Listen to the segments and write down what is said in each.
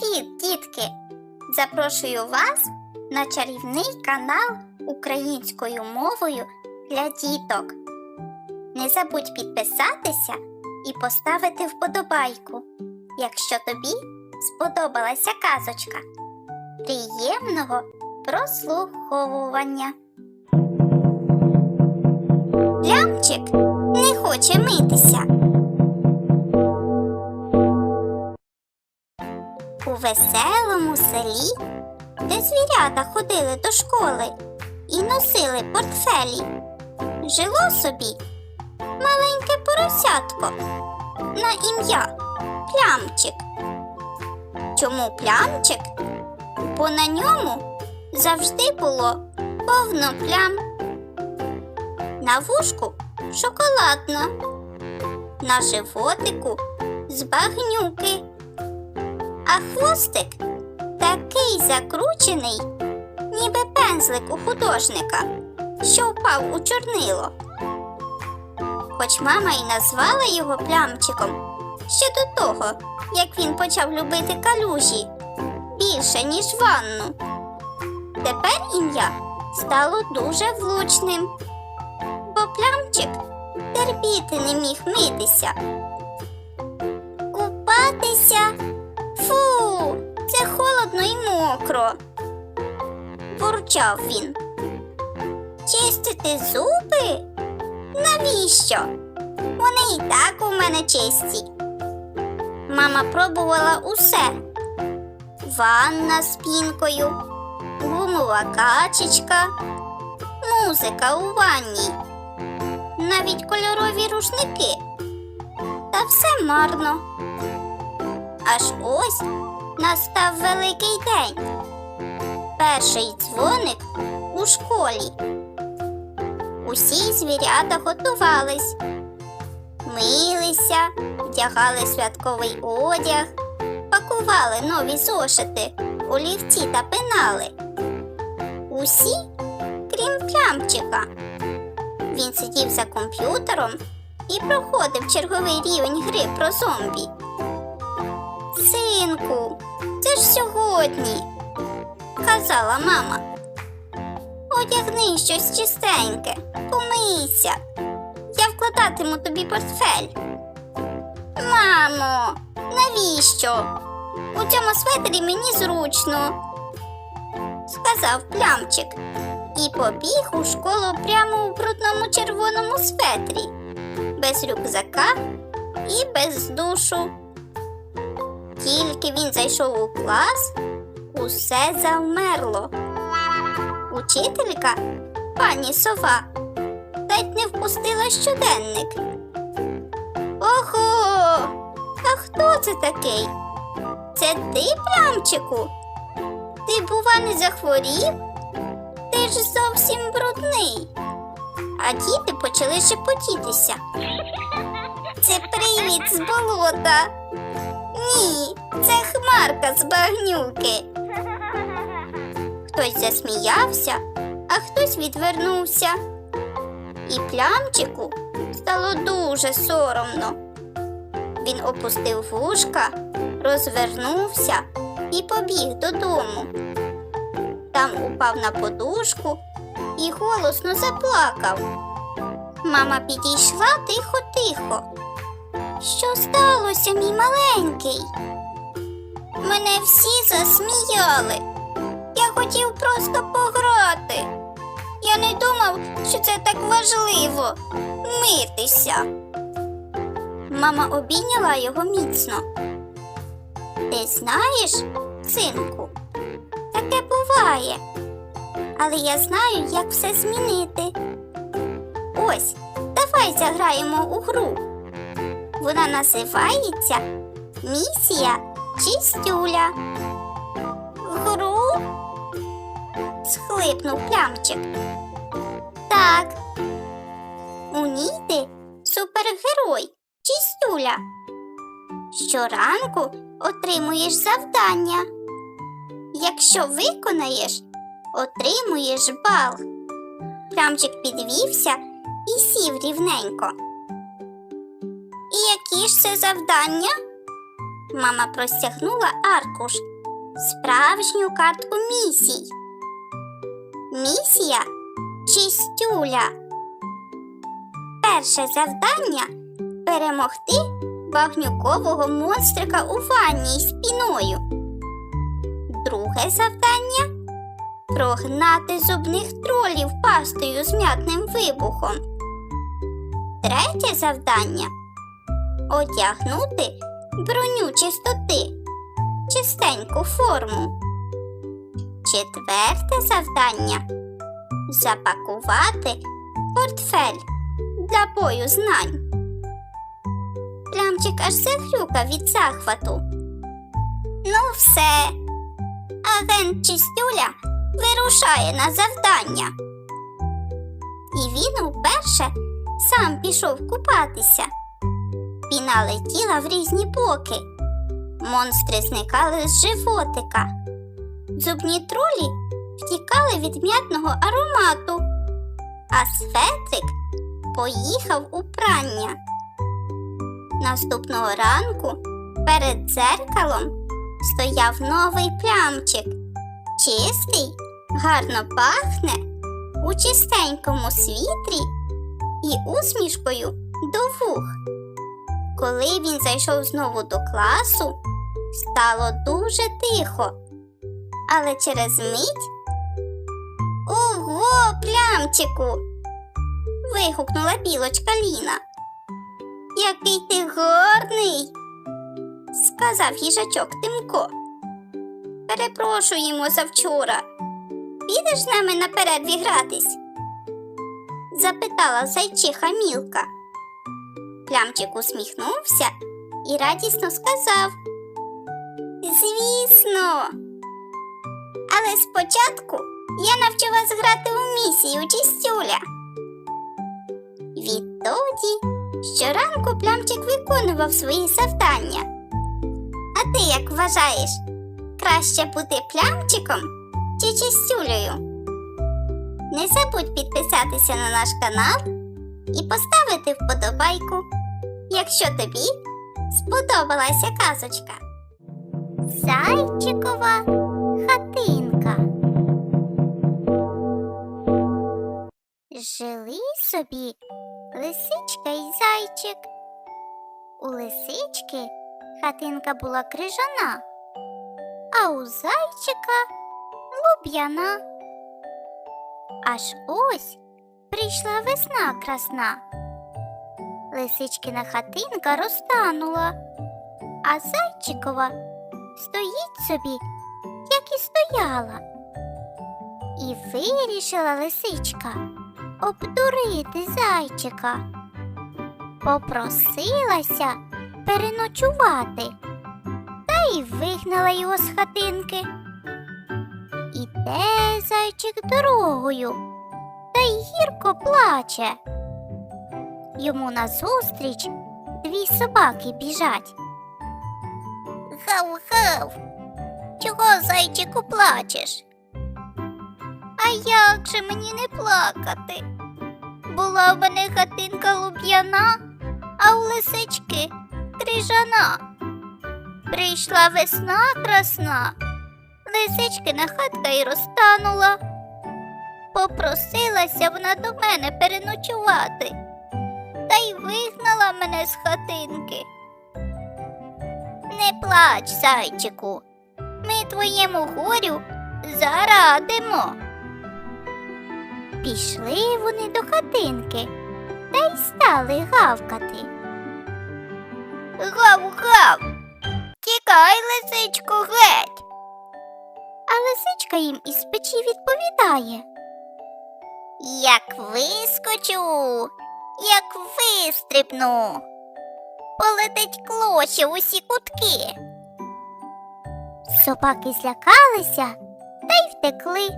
Привіт, дітки! Запрошую вас на чарівний канал українською мовою для діток. Не забудь підписатися і поставити вподобайку, якщо тобі сподобалася казочка. Приємного прослуховування. Лямчик не хоче митися. Веселому селі, де звірята ходили до школи і носили портфелі, жило собі маленьке поросятко на ім'я Плямчик. Чому плямчик? Бо на ньому завжди було повно плям. На вушку шоколадно, на животику з багнюки а хвостик такий закручений, ніби пензлик у художника, що впав у чорнило. Хоч мама й назвала його плямчиком ще до того, як він почав любити калюжі більше, ніж ванну. Тепер ім'я стало дуже влучним, бо плямчик терпіти не міг митися. Купатися. Це холодно і мокро. Бурчав він. Чистити зуби? Навіщо? Вони і так у мене чисті. Мама пробувала усе: ванна з пінкою, гумова качечка, музика у ванні, навіть кольорові рушники. Та все марно. Аж ось настав великий день. Перший дзвоник у школі. Усі звірята готувались, милися, вдягали святковий одяг, пакували нові зошити, олівці та пенали. Усі, крім плямчика. Він сидів за комп'ютером і проходив черговий рівень гри про зомбі. Синку, це ж сьогодні, казала мама. Одягни щось чистеньке, помийся. Я вкладатиму тобі портфель. Мамо, навіщо? У цьому светрі мені зручно, сказав плямчик і побіг у школу прямо у брудному червоному светрі, без рюкзака і без душу. Тільки він зайшов у клас, усе завмерло. Учителька, пані сова, ледь не впустила щоденник. Ого, а хто це такий? Це ти, плямчику? Ти, бува, не захворів? Ти ж зовсім брудний. А діти почали шепотітися. Це привід з болота. Це хмарка з багнюки. Хтось засміявся, а хтось відвернувся. І плямчику стало дуже соромно. Він опустив вушка, розвернувся і побіг додому. Там упав на подушку і голосно заплакав. Мама підійшла тихо-тихо. Що сталося, мій маленький? Мене всі засміяли. Я хотів просто пограти. Я не думав, що це так важливо митися. Мама обійняла його міцно. Ти знаєш, синку, таке буває. Але я знаю, як все змінити. Ось, давай заграємо у гру. Вона називається Місія Чистюля. Гру? схлипнув плямчик. Так. У ній ти супергерой Чистюля. Щоранку отримуєш завдання. Якщо виконаєш, отримуєш бал. Плямчик підвівся і сів рівненько. І які ж це завдання? Мама простягнула аркуш, справжню картку місій. Місія чистюля. Перше завдання перемогти багнюкового монстрика у ванні з піною. Друге завдання прогнати зубних тролів пастою з м'ятним вибухом. Третє завдання одягнути броню чистоти, чистеньку форму. Четверте завдання запакувати портфель для бою знань. Плямчик аж захрюкав від захвату. Ну, все. Агент Чистюля вирушає на завдання. І він уперше сам пішов купатися. Піна летіла в різні боки. Монстри зникали з животика. Зубні тролі втікали від м'ятного аромату, а Светрик поїхав у прання. Наступного ранку перед дзеркалом стояв новий плямчик. Чистий, гарно пахне, у чистенькому світрі і усмішкою до вух. Коли він зайшов знову до класу, стало дуже тихо. Але через мить Ого, плямчику. вигукнула білочка Ліна. Який ти гарний, сказав їжачок Тимко. Перепрошуємо за вчора. Підеш з нами на перерві запитала зайчиха Мілка. Плямчик усміхнувся і радісно сказав. Звісно. Але спочатку я навчу вас грати у місію чистюля. Відтоді щоранку плямчик виконував свої завдання. А ти як вважаєш, краще бути плямчиком чи чистюлею? Не забудь підписатися на наш канал і поставити вподобайку, якщо тобі сподобалася казочка. Зайчикова хатинка. Жили собі лисичка і зайчик. У лисички хатинка була крижана, а у зайчика луб'яна. Аж ось прийшла весна красна. Лисичкина хатинка розтанула, а зайчикова стоїть собі, як і стояла. І вирішила лисичка обдурити зайчика. Попросилася переночувати та й вигнала його з хатинки. Іде зайчик дорогою та й гірко плаче. Йому назустріч дві собаки біжать. Гав-гав, чого зайчику плачеш? А як же мені не плакати? Була в мене хатинка луб'яна, а у лисички крижана. Прийшла весна красна, лисичкина хатка й розтанула. Попросилася вона до мене переночувати та й вигнала мене з хатинки. Не плач, зайчику, ми твоєму горю зарадимо. Пішли вони до хатинки та й стали гавкати. Гав-гав, тікай, лисичко, геть. А лисичка їм із печі відповідає. Як вискочу, як вистрибну, полетить клоча в усі кутки. Собаки злякалися та й втекли.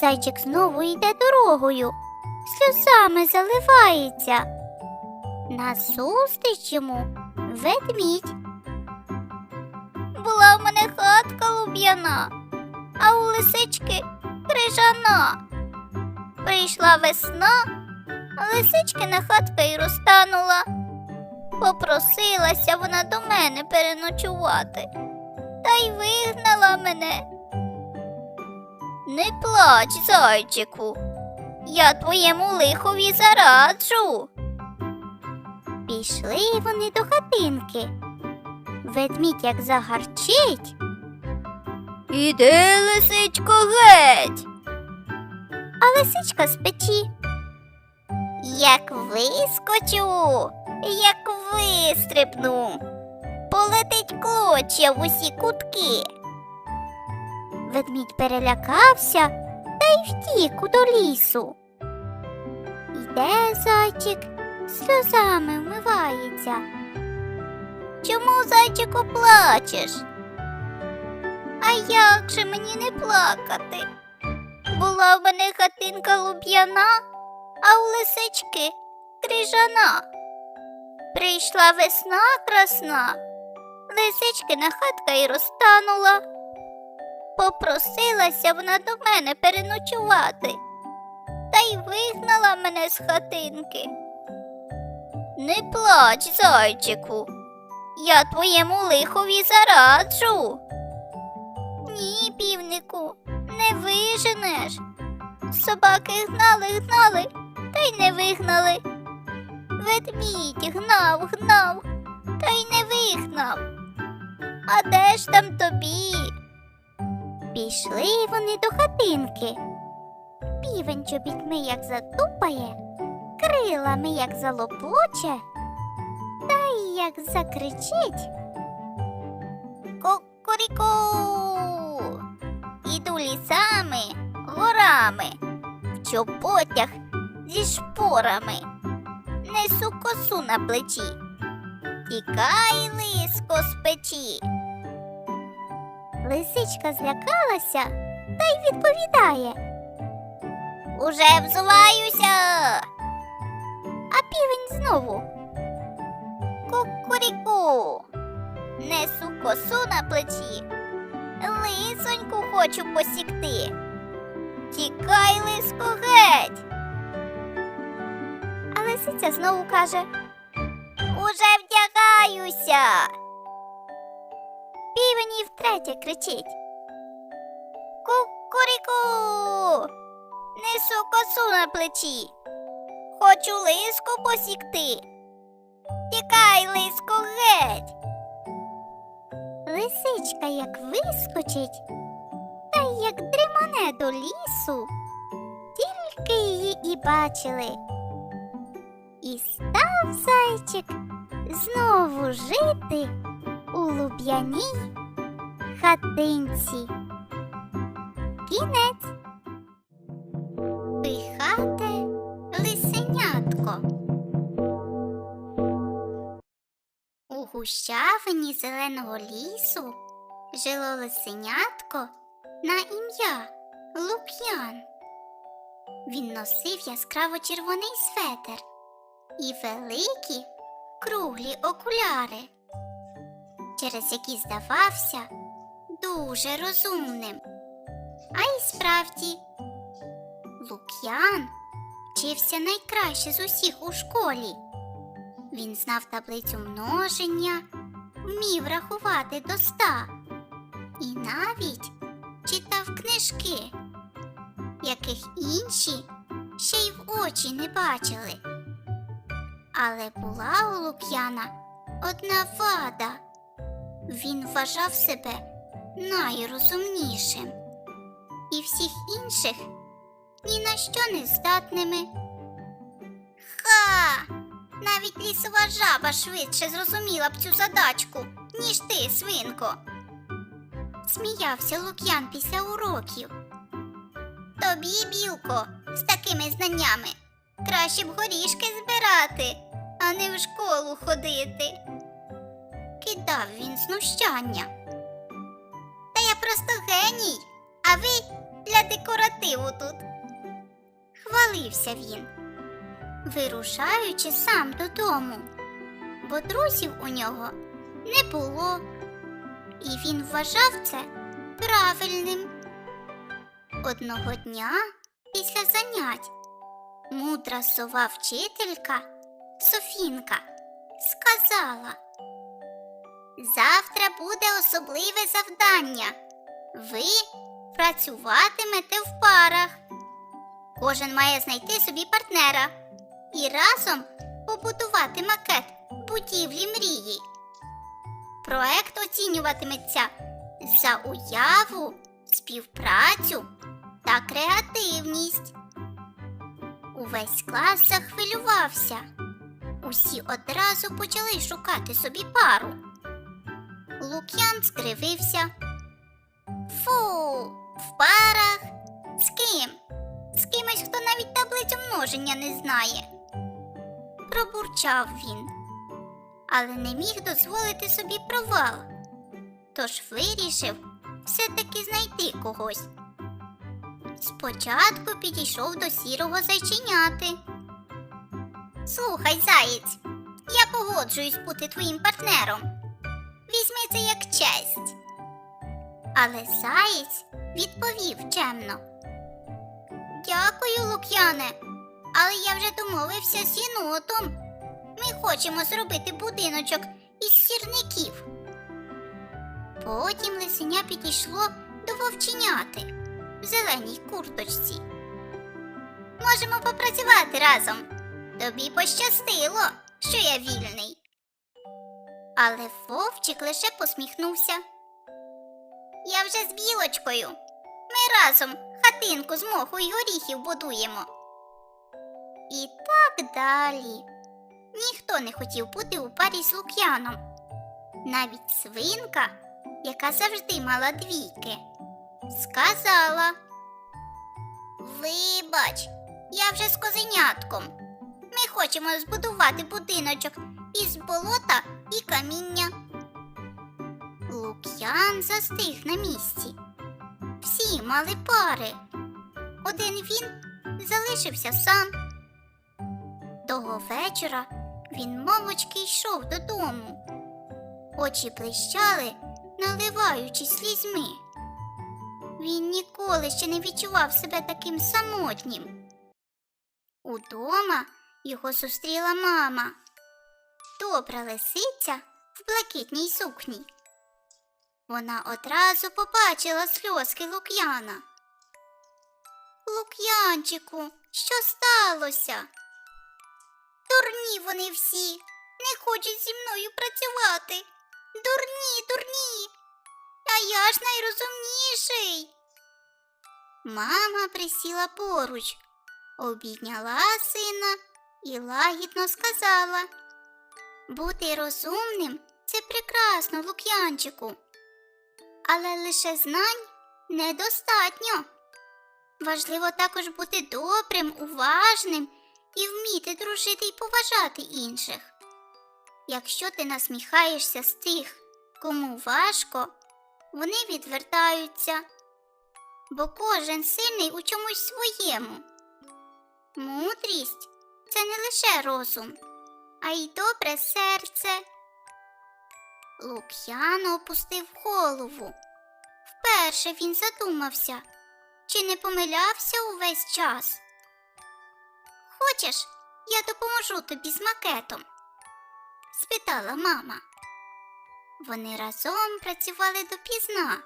Зайчик знову йде дорогою, сльозами заливається. Назустріч йому ведмідь. Була в мене хатка луб'яна, а у лисички крижана. Прийшла весна, лисичкина хатка й розтанула. Попросилася вона до мене переночувати, та й вигнала мене. Не плач, зайчику, я твоєму лихові зараджу. Пішли вони до хатинки. Ведмідь як загарчить. Іди, лисичко, геть. А лисичка з печі. Як вискочу, як вистрибну, полетить клочя в усі кутки. Ведмідь перелякався та й втік до лісу. Йде зайчик, сльозами вмивається. Чому, зайчику, плачеш? А як же мені не плакати? Була в мене хатинка луб'яна, а у лисички крижана. Прийшла весна красна, лисичкина хатка й розтанула. Попросилася вона до мене переночувати, та й вигнала мене з хатинки. Не плач, зайчику, я твоєму лихові зараджу. Ні, півнику, не виженеш. Собаки гнали, гнали, та й не вигнали. Ведмідь гнав, гнав, та й не вигнав. А де ж там тобі? Пішли вони до хатинки. Півень чобітьми як затупає, крилами як залопоче, та й як закричить. Кукуріку. Іду лісами, горами, в чоботях зі шпорами, несу косу на плечі. Тікай, лиско з печі. Лисичка злякалася та й відповідає. Уже взуваюся. А півень знову. Кукуріку. Несу косу на плечі. Лисоньку хочу посікти. Тікай, лиско, геть. Лисиця знову каже Уже вдягаюся. Півень і втретє кричить. Кукуріку. Несу косу на плечі. Хочу лиску посікти. Тікай, лиско, геть. Лисичка як вискочить, та як дримане до лісу, тільки її і бачили. І став зайчик знову жити у луб'яній хатинці. Кінець. Пихате лисенятко. У гущавині зеленого лісу жило лисенятко на ім'я Лук'ян. Він носив яскраво червоний светер і великі круглі окуляри, через які здавався дуже розумним. А й справді, Лук'ян вчився найкраще з усіх у школі. Він знав таблицю множення, вмів рахувати до ста і навіть читав книжки, яких інші ще й в очі не бачили. Але була у Лук'яна одна вада. Він вважав себе найрозумнішим і всіх інших ні на що не здатними. Ха! Навіть лісова жаба швидше зрозуміла б цю задачку, ніж ти, свинко. Сміявся Лук'ян після уроків. Тобі, білко, з такими знаннями краще б горішки збирати, а не в школу ходити. Кидав він знущання. Та я просто геній, а ви для декоративу тут. Хвалився він вирушаючи сам додому, бо друзів у нього не було, і він вважав це правильним. Одного дня після занять мудра сова вчителька Софінка сказала. Завтра буде особливе завдання. Ви працюватимете в парах. Кожен має знайти собі партнера і разом побудувати макет будівлі мрії. Проект оцінюватиметься за уяву, співпрацю та креативність. Увесь клас захвилювався. Усі одразу почали шукати собі пару. Лук'ян скривився. Фу, в парах. З ким? З кимось, хто навіть таблицю множення не знає. Пробурчав він, але не міг дозволити собі провал. Тож вирішив все-таки знайти когось. Спочатку підійшов до сірого зайченяти. Слухай, заєць, я погоджуюсь бути твоїм партнером. Візьми це як честь. Але заєць відповів чемно. Дякую, Лук'яне, але я вже домовився з єнотом. Ми хочемо зробити будиночок із сірників. Потім лисеня підійшло до вовченяти в зеленій курточці. Можемо попрацювати разом. Тобі пощастило, що я вільний. Але вовчик лише посміхнувся. Я вже з білочкою. Ми разом хатинку з моху й горіхів будуємо. І так далі. Ніхто не хотів бути у парі з Лук'яном. Навіть свинка, яка завжди мала двійки, сказала: Вибач, я вже з козенятком. Ми хочемо збудувати будиночок із болота і каміння. Лук'ян застиг на місці. Всі мали пари. Один він залишився сам. Того вечора він мовочки йшов додому. Очі блищали, наливаючись слізьми. Він ніколи ще не відчував себе таким самотнім. Удома його зустріла мама. Добра лисиця в блакитній сукні. Вона одразу побачила сльозки Лук'яна. Лук'янчику, що сталося? Дурні вони всі, не хочуть зі мною працювати. Дурні, дурні. А я ж найрозумніший. Мама присіла поруч, обійняла сина і лагідно сказала: Бути розумним це прекрасно, Лук'янчику, але лише знань недостатньо. Важливо також бути добрим, уважним і вміти дружити і поважати інших. Якщо ти насміхаєшся з тих, кому важко, вони відвертаються, бо кожен сильний у чомусь своєму. Мудрість це не лише розум, а й добре серце. Лук'ян опустив голову. Вперше він задумався, чи не помилявся увесь час. Хочеш, я допоможу тобі з макетом? спитала мама. Вони разом працювали допізна,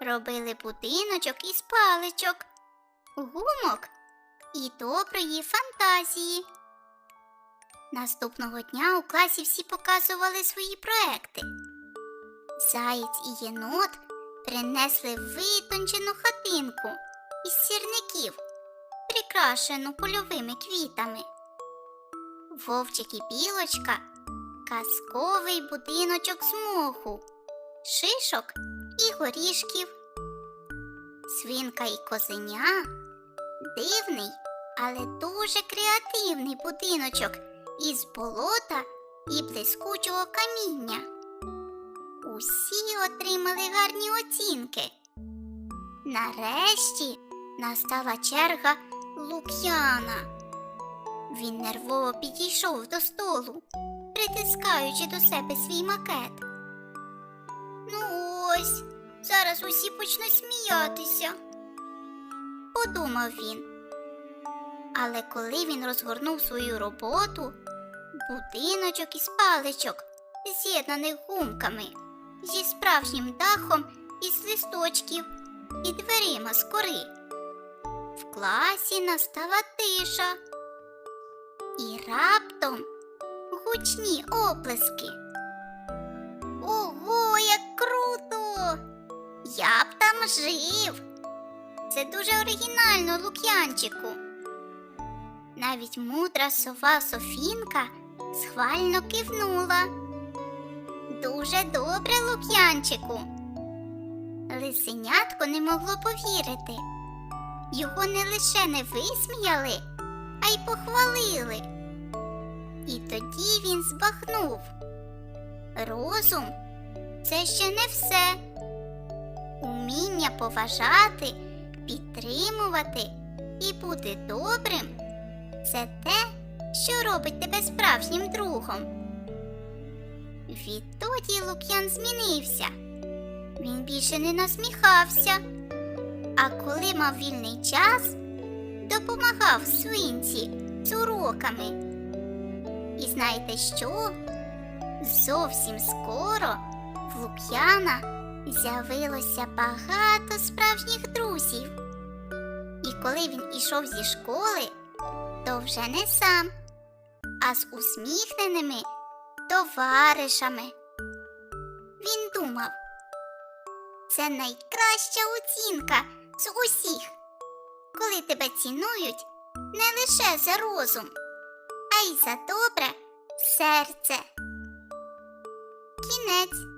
робили будиночок із паличок, гумок і доброї фантазії. Наступного дня у класі всі показували свої проекти. Заєць і єнот принесли витончену хатинку із сірників, прикрашену польовими квітами. Вовчик і білочка казковий будиночок з моху, шишок і горішків. Свинка і козеня дивний, але дуже креативний будиночок із болота і блискучого каміння. Усі отримали гарні оцінки. Нарешті настала черга Лук'яна. Він нервово підійшов до столу, притискаючи до себе свій макет. Ну ось, зараз усі почнуть сміятися, подумав він. Але коли він розгорнув свою роботу, Будиночок із паличок, з'єднаних гумками, зі справжнім дахом із листочків і дверима з кори. В класі настала тиша. І раптом гучні оплески. Ого, як круто! Я б там жив. Це дуже оригінально, Лук'янчику. Навіть мудра сова Софінка схвально кивнула. Дуже добре, Лук'янчику. Лисенятко не могло повірити. Його не лише не висміяли, а й похвалили. І тоді він збагнув. Розум це ще не все. Уміння поважати, підтримувати і бути добрим це те, що робить тебе справжнім другом. Відтоді Лук'ян змінився. Він більше не насміхався, а коли мав вільний час, допомагав свинці з уроками. І знаєте що? Зовсім скоро в Лук'яна з'явилося багато справжніх друзів. І коли він ішов зі школи, то вже не сам, а з усміхненими товаришами. Він думав, це найкраща оцінка з усіх, коли тебе цінують не лише за розум, а й за добре серце. Кінець.